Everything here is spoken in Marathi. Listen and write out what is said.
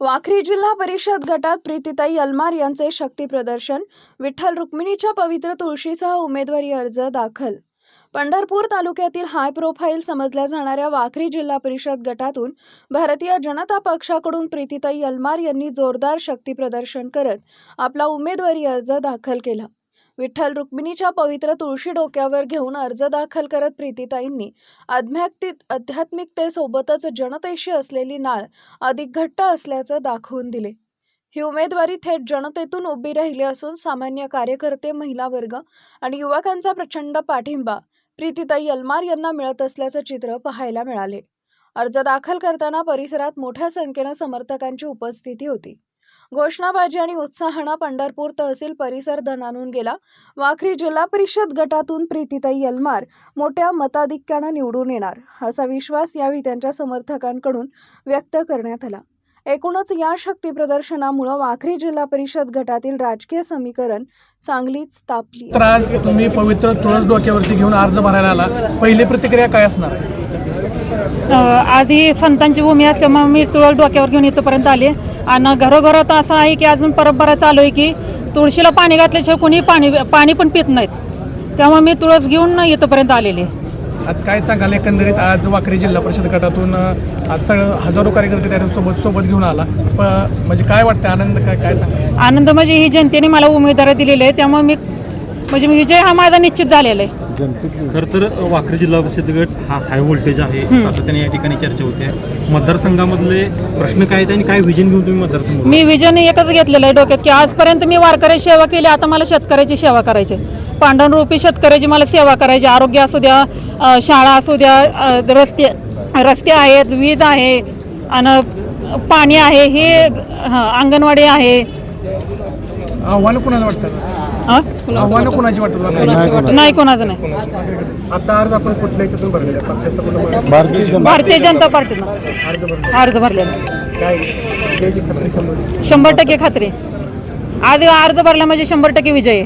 वाखरी जिल्हा परिषद गटात प्रीतिताई अलमार यांचे शक्ती प्रदर्शन विठ्ठल रुक्मिणीच्या पवित्र तुळशीसह उमेदवारी अर्ज दाखल. पंढरपूर तालुक्यातील हाय प्रोफाईल समजल्या जाणाऱ्या वाखरी जिल्हा परिषद गटातून भारतीय जनता पक्षाकडून प्रीतिताई अलमार यांनी जोरदार शक्ती प्रदर्शन करत आपला उमेदवारी अर्ज दाखल केला. विठ्ठल रुक्मिणीच्या पवित्र तुळशी डोक्यावर घेऊन अर्ज दाखल करत प्रीतीताईंनी. आध्यात्मिक आध्यात्मिकतेसोबतच जनतेशी असलेली नाळ अधिक घट्ट असल्याचं दाखवून दिले. ही उमेदवारी थेट जनतेतून उभी राहिली असून सामान्य कार्यकर्ते महिला वर्ग आणि युवकांचा प्रचंड पाठिंबा प्रीतीताई अलमार यांना मिळत असल्याचं चित्र पाहायला मिळाले. अर्ज दाखल करताना परिसरात मोठ्या संख्येनं समर्थकांची उपस्थिती होती. घोषणाबाजी आणि उत्साहानं पंढरपूर तहसील परिसर दणानून गेला. वाखरी जिल्हा परिषद गटातून प्रीतीताई यलमार मोठ्या मताधिक्यानं निवडून येणार असा विश्वास यावेळी त्यांच्या समर्थकांकडून व्यक्त करण्यात आला. एकूणच या शक्ती प्रदर्शनामुळं वाखरी जिल्हा परिषद गटातील राजकीय समीकरण चांगलीच तापली तर आज तुम्ही पवित्र तुळस डोक्यावरती घेऊन अर्ज भरायला आला. पहिली प्रतिक्रिया काय असणार? आज ही संतांची भूमी असल्यामुळे मी तुळस डोक्यावर घेऊन इथपर्यंत आले. आणि घरोघरात असं आहे की अजून परंपरा चालू आहे की तुळशीला पाणी घातल्याशिवाय कोणी पाणी पाणी पण पित नाहीत. त्यामुळे मी तुळस घेऊन इथपर्यंत आलेली. आज काय सांगाल? एकंदरीत आज वाकरी जिल्हा परिषद गटातून आज सगळं हजारो कार्यकर्ते त्या सोबत सोबत घेऊन आला. प- म्हणजे काय वाटतं आनंद काय काय सांगाल? आनंद म्हणजे ही जनतेने मला उमेदवारी दिलेली आहे. त्यामुळे मी म्हणजे विजय हा माझा निश्चित झालेला आहे. जनतेतली. खरं तर वाखरी जिल्हा परिषद गट हा हाय व्होल्टेज आहे. सातत्याने या ठिकाणी चर्चा होते. मतदारसंघामधले प्रश्न काय आहेत आणि काय विजन घेऊन तुम्ही मतदारसंघ मी विजन एकच घेतलेलं आहे डोक्यात की आजपर्यंत मी वारकऱ्याची सेवा केली आता मला शेतकऱ्याची सेवा करायची. आहे. पांढररूपी शेतकऱ्याची मला सेवा करायची. आरोग्य असू द्या शाळा असू द्या रस्ते रस्ते आहेत वीज आहे आणि पाणी आहे हे हं, अंगणवाडी आहे. आव्हानं कुणाला वाटतं? आव्हानं कुणाची वाटतं? वाकरी? नाही कोणा- नाही कोणाचं नाही. आता अर्ज आपण कुठल्या ह्याच्यातून भरलेला पक्षात कुठं भारतीय जनता भारतीय जनता पार्टीनं अर्ज भरला अर्ज भरलेला काय? त्याची खात्री शंभर. शंभर टक्के खात्री. आज अर्ज भरला म्हणजे शंभर टक्के विजय आहे.